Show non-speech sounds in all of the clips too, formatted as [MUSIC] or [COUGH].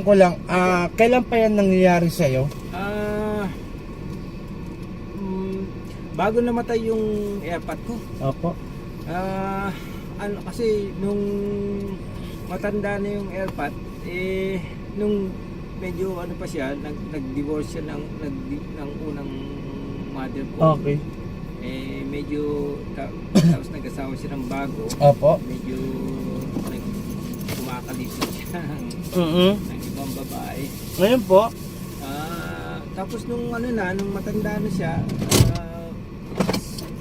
matanong ko lang, ah, kailan pa yan nangyayari sa'yo? Ah, mm, bago namatay yung airpad ko. Opo. Ah, ano kasi nung matanda na yung airpad, eh nung medyo ano pa siya, nag, nag-divorce siya ng, nag, ng unang mother ko. Okay. Eh medyo ta- [COUGHS] tapos nag-asawa siya ng bago. Opo. Medyo kumakalisod siya ng, mm ng ibang babae. Ngayon po, Ah, tapos nung ano na, nung matanda na siya, ah,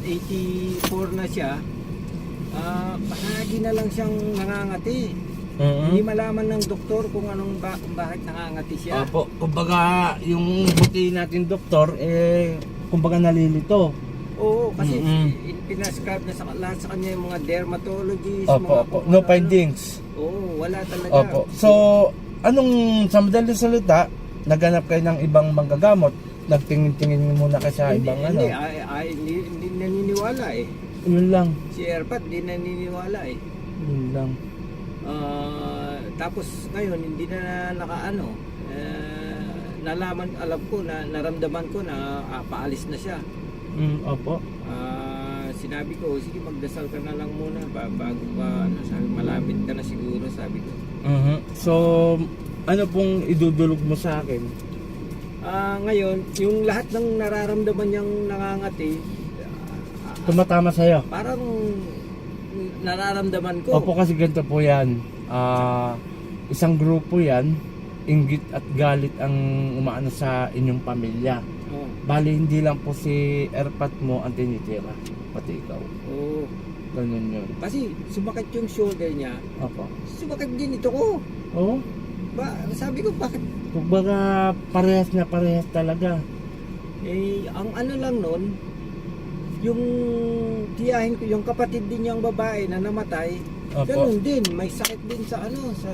84 na siya, ah, palagi na lang siyang nangangati. Hindi malaman ng doktor kung anong ba, kung bakit nangangati siya. Opo, kumbaga yung buti natin doktor, eh, kumbaga nalilito. Oo, kasi Mm-mm. in- pinascribe na sa lahat sa kanya yung mga dermatologist, Opo, mga opo. kung No ano-ano. findings. Oo, wala talaga. Opo. So, anong sa madaling salita, naghanap kayo ng ibang manggagamot? Nagtingin-tingin muna kayo sa hindi, ibang hindi, ano? ay, ay, hindi, hindi naniniwala eh. Yun lang. Si Erpat, hindi naniniwala eh. Yun lang. Ah, tapos ngayon hindi na nakaano eh, nalaman alam ko na naramdaman ko na ah, paalis na siya Mm, opo. Ah, sinabi ko sige magdasal ka na lang muna ba, bago pa ano sabi malapit ka na siguro sabi ko Mhm. So, ano pong idudulog mo sa akin? Ah, ngayon yung lahat ng nararamdaman niyang nangangati ah, Tumatama sa'yo? parang nararamdaman ko Opo kasi ganito po yan. Ah, isang grupo yan, inggit at galit ang umaano sa inyong pamilya. oh, Bali hindi lang po si Erpat mo ang tinitira, pati ikaw. oh. Ganun yun. kasi sumakit yung shoulder niya Opo. sumakit din ito ko Oo. ba, sabi ko bakit Kumbaga parehas na parehas talaga. Eh, ang ano lang nun, yung tiyahin ko, yung kapatid din niyang babae na namatay, Opo. ganun din, may sakit din sa ano, sa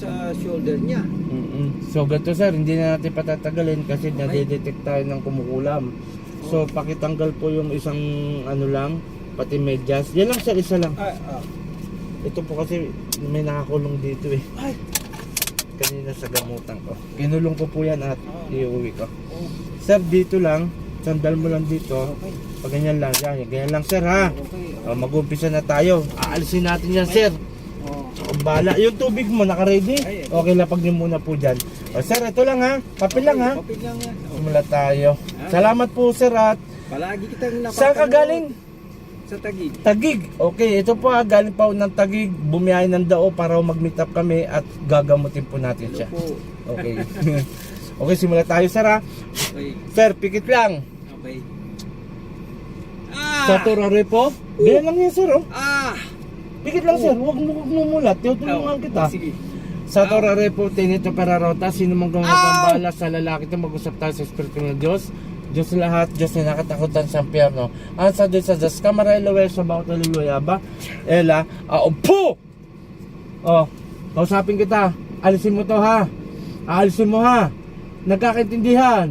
sa shoulder niya. mm So ganito sir, hindi na natin patatagalin kasi nadidetect tayo ng kumukulam. So pakitanggal po yung isang ano lang, pati medyas. Yan lang sir, isa lang. Ah, ah. Ito po kasi may nakakulong dito eh. Ay, Kanina sa gamutan ko. Kinulong ko po yan at Ah. iuwi ko. oh, Sir, dito lang. Sandal mo lang dito. okay. Pag ganyan lang. Yan, ganyan lang sir ha. Okay. O, mag-umpisa na tayo. Aalisin natin yan sir. Bala. Yung tubig mo, naka-ready? Ay, Okay, lapag niyo muna po dyan. O, sir, ito lang ha. Papel lang ha. Papel lang yan. Simula tayo. Salamat po sir at Palagi kitang napapanood. saan ka galing? Sa Tagig. Tagig. Okay, ito po ha. Galing pa ako ng Tagig. Bumiyahe ng dao para mag-meet up kami at gagamutin po natin Hello siya. po. Okay. [LAUGHS] okay, simula tayo sir ha. Okay. Sir, pikit lang. Okay. Ah! Sa turare po. Ganyan lang yan sir oh. Ah! Pikit lang sir. Huwag mo, mulat. Tutulungan kita. Sige. Sa turare po, tinito perarota. Sino mang gumagambala sa lalaki ito, mag-usap tayo sa Espiritu ng Diyos. Diyos lahat, Diyos na nakatakutan sa impyerno. Ansa Diyos sa Diyos, kamarelo sa bawat haleluya ba? Ela, aupo! Oh, kausapin kita. Alisin mo to ha. Aalisin mo ha. Nagkakaintindihan.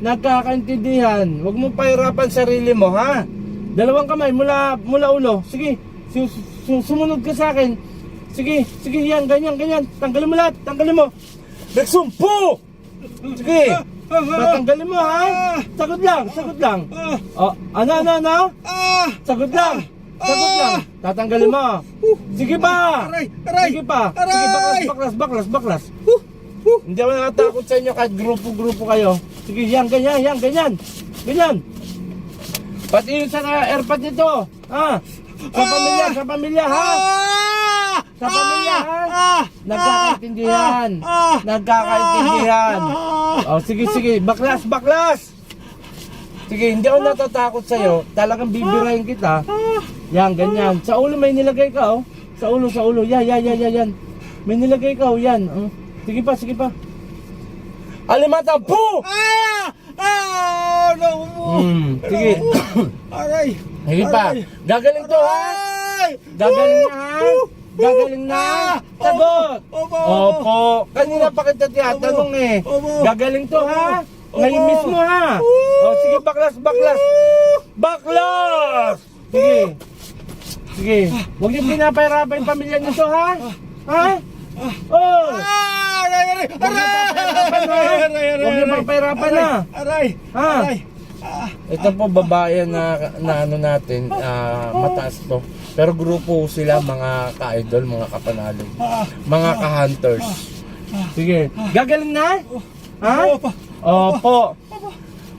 Nagkakaintindihan. Huwag mo pahirapan sarili mo ha. Dalawang kamay mula mula ulo. Sige, su- su- sumunod ka sa akin. Sige, sige yan, ganyan, ganyan. Tanggalin mo lahat, tanggalin mo. Nagsumpo! Sige, tatanggalin mo ha. Sagot lang, sagot lang. Oh, ano, ano, ano? Ah! Sagot lang. Sagot lang. Tatanggalin mo. Sige pa. Sige pa. Sige, baklas, baklas, baklas, baklas. Hindi ako nakatakot sa inyo kahit grupo-grupo kayo. Sige, yan, ganyan, yan, ganyan. Ganyan. Pati yung sa airpad nito. Ha? Sa pamilya, sa pamilya, ha? Sa pamilya, ha? Nagkakaintindihan. Nagkakaintindihan. Oh, sige, sige. Baklas, baklas. Sige, hindi ako natatakot sa'yo. Talagang bibirahin kita. Yan, ganyan. Sa ulo may nilagay ka, oh. Sa ulo, sa ulo. Yan, yan, yan, yan, yan. May nilagay ka, oh. Yan. Oh. Sige pa, sige pa. Alimata, po! Ah! Ah! No! Hmm, sige. Aray! Sige pa. Aray! Gagaling to, ha? Aray! Gagaling na, ha? Gagaling na. Ah! Sagot. Opo! Opo. Kanina pa kita tinatanong eh. Gagaling to, ha? Ngayon mismo, ha? O, sige, baklas, baklas. Baklas! Sige. Sige. Huwag niyo pinapahirapan yung pamilya niyo to, ha? Ha? Oh! Ah! Aray! Aray! Aray! Huwag niyo papahirapan na. Aray! Ha? Aray! Ah, Ito po babae na, na ano natin, ah, mataas to. Pero grupo sila mga ka-idol, mga kapanalig. ah, Mga ka-hunters. Sige, gagaling na? Ha? Opo.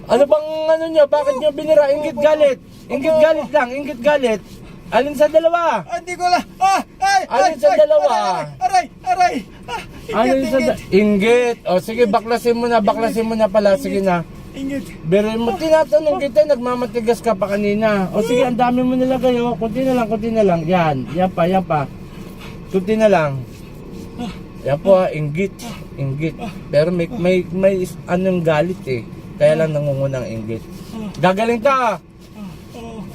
Ano bang ano nyo? Bakit nyo binira? Ingit galit. Ingit galit lang, ingit galit. Alin sa dalawa? Ah, Hindi ko lang. Ah! Ay! Alin ay, sa ay, dalawa? Aray! Aray! Ah, Alin Ingit! sa Ingit! Inggit. O sige, baklasin mo na, baklasin mo na pala. Sige na. Ingit! Pero mo tinatanong kita, nagmamatigas ka pa kanina. O sige, ang dami mo nilagay oh. Kunti na lang, kunti na lang. Yan, yan pa, yan pa. Kunti na lang. Yan po, ah, inggit. Inggit. Pero may, may, may anong galit eh. Kaya lang nangungunang inggit. Gagaling ka!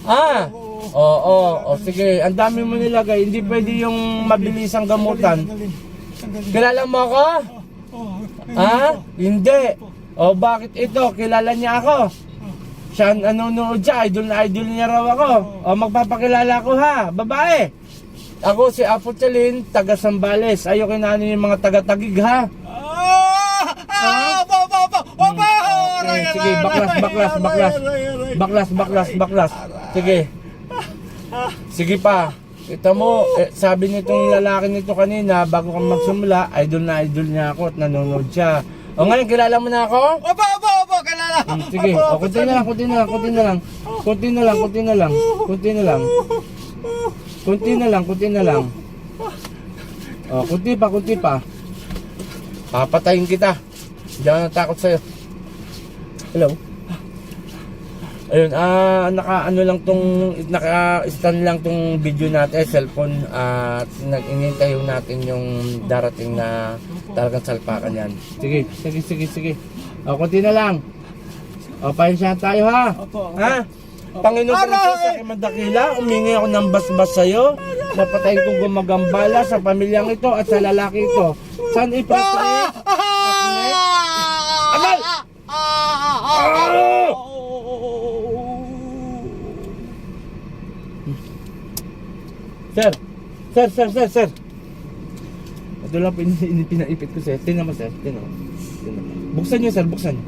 Ah! Oo, oo, o sige, ang dami mo nilagay. Hindi pwede yung mabilisang gamutan. Kilala mo ako? Oh, Ha? Hindi. O bakit ito? Kilala niya ako. Siya ang nanonood siya. Idol na idol niya raw ako. O magpapakilala ko ha. Babae. Ako si Apo Chalin, taga Sambales. Ayoko na ano yung mga taga-tagig ha. Ah! Ah! Opo! Opo! Opo! Opo! Aray! sige, baklas, aray, baklas, aray, baklas. aray, aray. Baklas, baklas, baklas. Sige. Sige pa. Kita mo, eh, sabi nitong lalaki nito kanina, bago ka magsimula, idol na idol niya ako at nanonood siya. O ngayon, kilala mo na ako? Opo! Opo! Opo! Kalala! Hmm, sige, Opo, o kunti na lang, kunti na lang, kunti na lang. Kunti na lang, kunti na lang. Kunti na lang. Kunti na lang, kunti na lang. O, kunti pa, kunti pa. Papatayin kita. Hindi ako natakot sa'yo. Hello? Ayun, ah, naka ano lang tong naka stand lang tong video natin, cellphone at nag-inintay natin yung darating na talagang salpakan yan. Sige, sige, sige, sige. O, konti na lang. O, pahinsyahan tayo ha. Opo, opo. Ha? Panginoon ko sa aking mandakila, umingi ako ng basbas sa'yo. Napatayin kong gumagambala sa pamilyang ito at sa lalaki ito. Saan ipapay? Sir! Sir, sir, sir, sir! Ito lang pin, [LAUGHS] pin, pinaipit ko sir. Tingnan mo sir, tingnan mo. Buksan nyo sir, buksan nyo.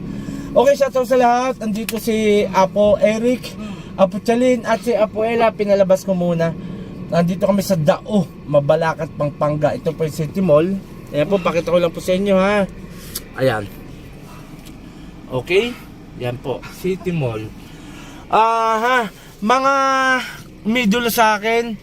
Okay, shoutout sa lahat. Andito si Apo Eric, Apo Chalin, at si Apo Ella. Pinalabas ko muna. Nandito kami sa Dao, Mabalacat, Pampanga. Ito po yung City Mall. Ayan po, pakita ko lang po sa inyo ha. Ayan. Okay? Yan po, City Mall. Ah, ha, mga middle sa akin,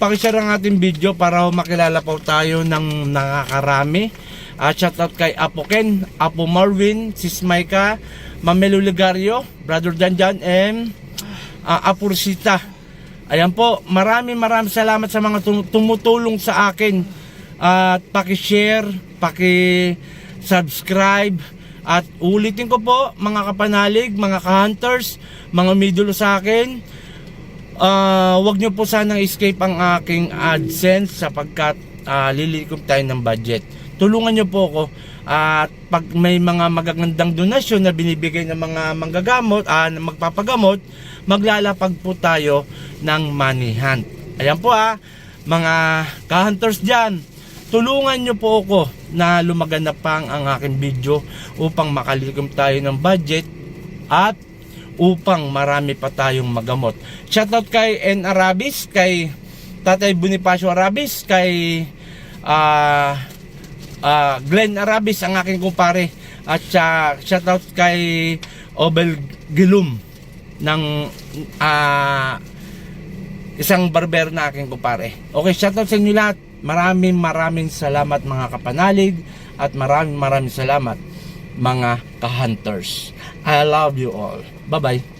pakishare ang ating video para makilala po tayo ng nakakarami. At shoutout kay Apo Ken, Apo Marvin, Sis Maika, Mamelo Ligario, Brother Janjan, and ah, Apo Rosita. Ayan po, maraming maraming salamat sa mga tum- tumutulong sa akin. At paki-share, paki-subscribe. At ulitin ko po, mga kapanalig, mga ka-hunters, mga midulo sa akin, Ah, wag niyo po sanang escape ang aking AdSense sapagkat uh, lilikom tayo ng budget. Tulungan niyo po ako at pag may mga magagandang donasyon na binibigay ng mga manggagamot, ah, na magpapagamot, maglalapag po tayo ng money hunt. Ayan po ah, mga ka-hunters dyan, tulungan niyo po ako na lumaganap pang ang aking video upang makalikom tayo ng budget at upang marami pa tayong magamot. Shoutout kay N. Arabis, kay Tatay Bonifacio Arabis, kay ah ah, Glenn Arabis, ang aking kumpare. At siya, shoutout kay Obel Gilum ng ah isang barber na aking kumpare. Okay, shoutout sa inyo lahat. Maraming maraming salamat mga kapanalig at maraming maraming salamat mga ka-hunters. I love you all. Bye-bye.